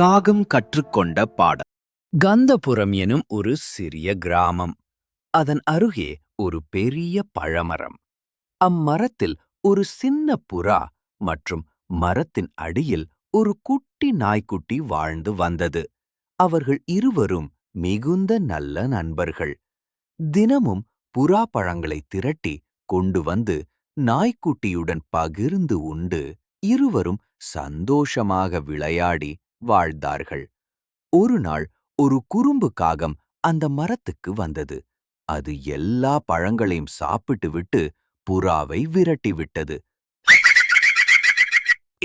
காகம் கற்றுக்கொண்ட பாடம் கந்தபுரம் எனும் ஒரு சிறிய கிராமம். அதன் அருகே ஒரு பெரிய பழமரம். அம்மரத்தில் ஒரு சின்ன புறா மற்றும் மரத்தின் அடியில் ஒரு குட்டி நாய்க்குட்டி வாழ்ந்து வந்தது. அவர்கள் இருவரும் மிகுந்த நல்ல நண்பர்கள். தினமும் புறா பழங்களை திரட்டி கொண்டு வந்து நாய்க்குட்டியுடன் பகிர்ந்து உண்டு. இருவரும் சந்தோஷமாக விளையாடி வாழ்ந்தார்கள். ஒரு நாள் ஒரு குறும்பு காகம் அந்த மரத்துக்கு வந்தது. அது எல்லா பழங்களையும் சாப்பிட்டு விட்டு புறாவை விரட்டி விட்டது.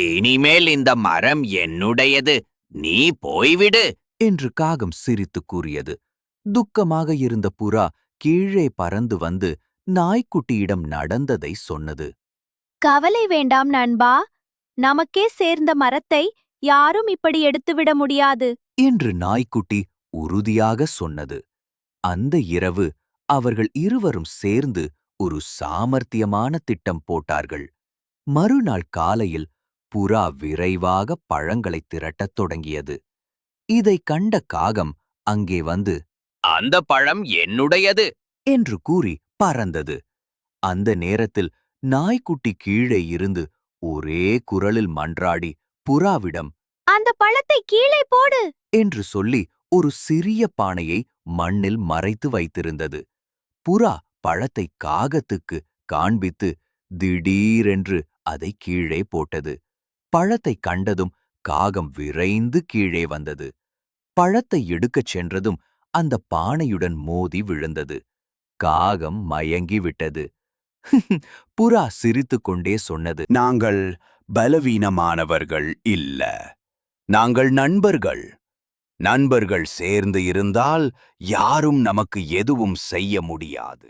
இனிமேல் இந்த மரம் என்னுடையது. நீ போய்விடு. என்று காகம் சிரித்து கூறியது. துக்கமாக இருந்த புறா கீழே பறந்து வந்து நாய்க்குட்டியிடம் நடந்ததை சொன்னது. கவலை வேண்டாம் நண்பா. நமக்கே சேர்ந்த மரத்தை யாரும் இப்படி எடுத்துவிட முடியாது. என்று நாய்க்குட்டி உறுதியாக சொன்னது. அந்த இரவு அவர்கள் இருவரும் சேர்ந்து ஒரு சாமர்த்தியமான திட்டம் போட்டார்கள். மறுநாள் காலையில் புறா விரைவாக பழங்களை திரட்டத் தொடங்கியது. இதைக் கண்ட காகம் அங்கே வந்து அந்த பழம் என்னுடையது! என்று கூறி பறந்தது. அந்த நேரத்தில் நாய்க்குட்டி கீழே இருந்து ஒரே குரலில் மன்றாடி புறாவிடம் அந்த பழத்தை கீழே போடு என்று சொல்லி ஒரு சிறிய பானையை மண்ணில் மறைத்து வைத்திருந்தது. புறா பழத்தை காகத்துக்கு காண்பித்து திடீரென்று அதை கீழே போட்டது. பழத்தை கண்டதும் காகம் விரைந்து கீழே வந்தது. பழத்தை எடுக்கச் சென்றதும் அந்த பானையுடன் மோதி விழுந்தது. காகம் மயங்கி விட்டது புறா சிரித்துக்கொண்டே சொன்னது நாங்கள் பலவீனமானவர்கள் இல்ல. நாங்கள் நண்பர்கள். நண்பர்கள் சேர்ந்து இருந்தால் யாரும் நமக்கு எதுவும் செய்ய முடியாது.